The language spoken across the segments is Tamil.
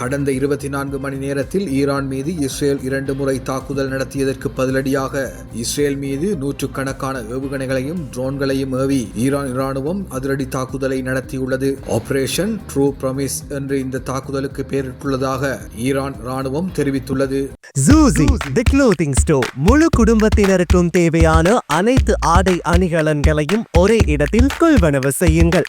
கடந்த இருபத்தி நான்கு மணி நேரத்தில் ஈரான் மீது இஸ்ரேல் இரண்டு முறை தாக்குதல் நடத்தியதற்கு பதிலடியாக இஸ்ரேல் மீது நூற்றுக்கணக்கான ஏவுகணைகளையும் ட்ரோன்களையும் ஏவி ஈரான் இராணுவம் அதிரடி தாக்குதலை நடத்தியுள்ளது. ஆபரேஷன் ட்ரூ ப்ரமிஸ் என்று இந்த தாக்குதலுக்கு பெயரிட்டுள்ளதாக ஈரான் இராணுவம் தெரிவித்துள்ளது. ஜூசி தி க்ளோத்திங் ஸ்டோர் முழு குடும்பத்தினருக்கும் தேவையான அனைத்து ஆடை அணிகலன்களையும் ஒரே இடத்தில் கொள்வனவு செய்யுங்கள்.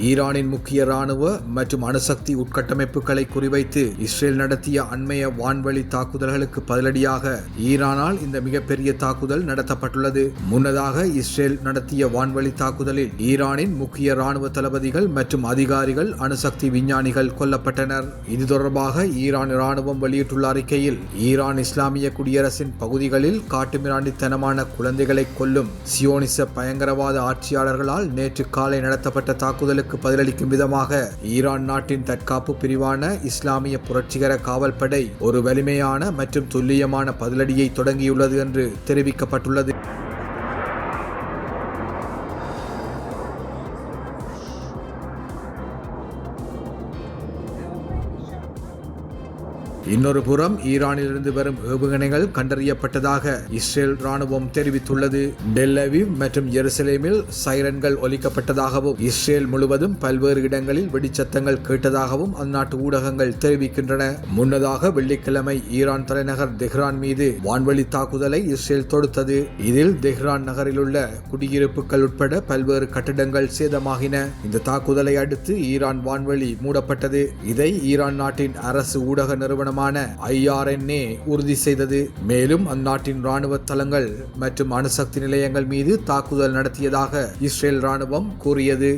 ஈரானின் முக்கிய ராணுவ மற்றும் அணுசக்தி உட்கட்டமைப்புகளை குறிவைத்து இஸ்ரேல் நடத்திய அண்மைய வான்வழி தாக்குதல்களுக்கு பதிலடியாக ஈரானால் இந்த மிகப்பெரிய தாக்குதல் நடத்தப்பட்டுள்ளது. முன்னதாக இஸ்ரேல் நடத்திய வான்வழி தாக்குதலில் ஈரானின் முக்கிய ராணுவ தளபதிகள் மற்றும் அதிகாரிகள் அணுசக்தி விஞ்ஞானிகள் கொல்லப்பட்டனர். இது தொடர்பாக ஈரான் ராணுவம் வெளியிட்டுள்ள அறிக்கையில் ஈரான் இஸ்லாமிய குடியரசின் பகுதிகளில் காட்டுமிராண்டித்தனமான குழந்தைகளை கொல்லும் சியோனிச பயங்கரவாத ஆட்சியாளர்களால் நேற்று காலை நடத்தப்பட்ட தாக்குதலுக்கு பதிலளிக்கும் விதமாக ஈரான் நாட்டின் தற்காப்பு பிரிவான இஸ்லாமிய புரட்சிகர காவல்படை ஒரு வலிமையான மற்றும் துல்லியமான பதிலடியை தொடங்கியுள்ளது என்று தெரிவிக்கப்பட்டுள்ளது. இன்னொரு புறம் ஈரானிலிருந்து வரும் ஏவுகணைகள் கண்டறியப்பட்டதாக இஸ்ரேல் ராணுவம் தெரிவித்துள்ளது. டெல்லவிவ் மற்றும் எருசலேமில் சைரன்கள் ஒலிக்கப்பட்டதாகவும் இஸ்ரேல் முழுவதும் பல்வேறு இடங்களில் வெடிச்சத்தங்கள் கேட்டதாகவும் அந்நாட்டு ஊடகங்கள் தெரிவிக்கின்றன. முன்னதாக வெள்ளிக்கிழமை ஈரான் தலைநகர் தெஹ்ரான் மீது வான்வழி தாக்குதலை இஸ்ரேல் தொடுத்தது. இதில் தெஹ்ரான் நகரில் உள்ள குடியிருப்புகள் உட்பட பல்வேறு கட்டிடங்கள் சேதமாகின. இந்த தாக்குதலை அடுத்து ஈரான் வான்வழி மூடப்பட்டது. இதை ஈரான் நாட்டின் அரசு ஊடக நிறுவனம் நிறுவனமான ஐஆர்என்ஏ உறுதி செய்தது. மேலும் அந்நாட்டின் ராணுவ தளங்கள் மற்றும் அணுசக்தி நிலையங்கள் மீது தாக்குதல் நடத்தியதாக இஸ்ரேல் ராணுவம் கூறியது.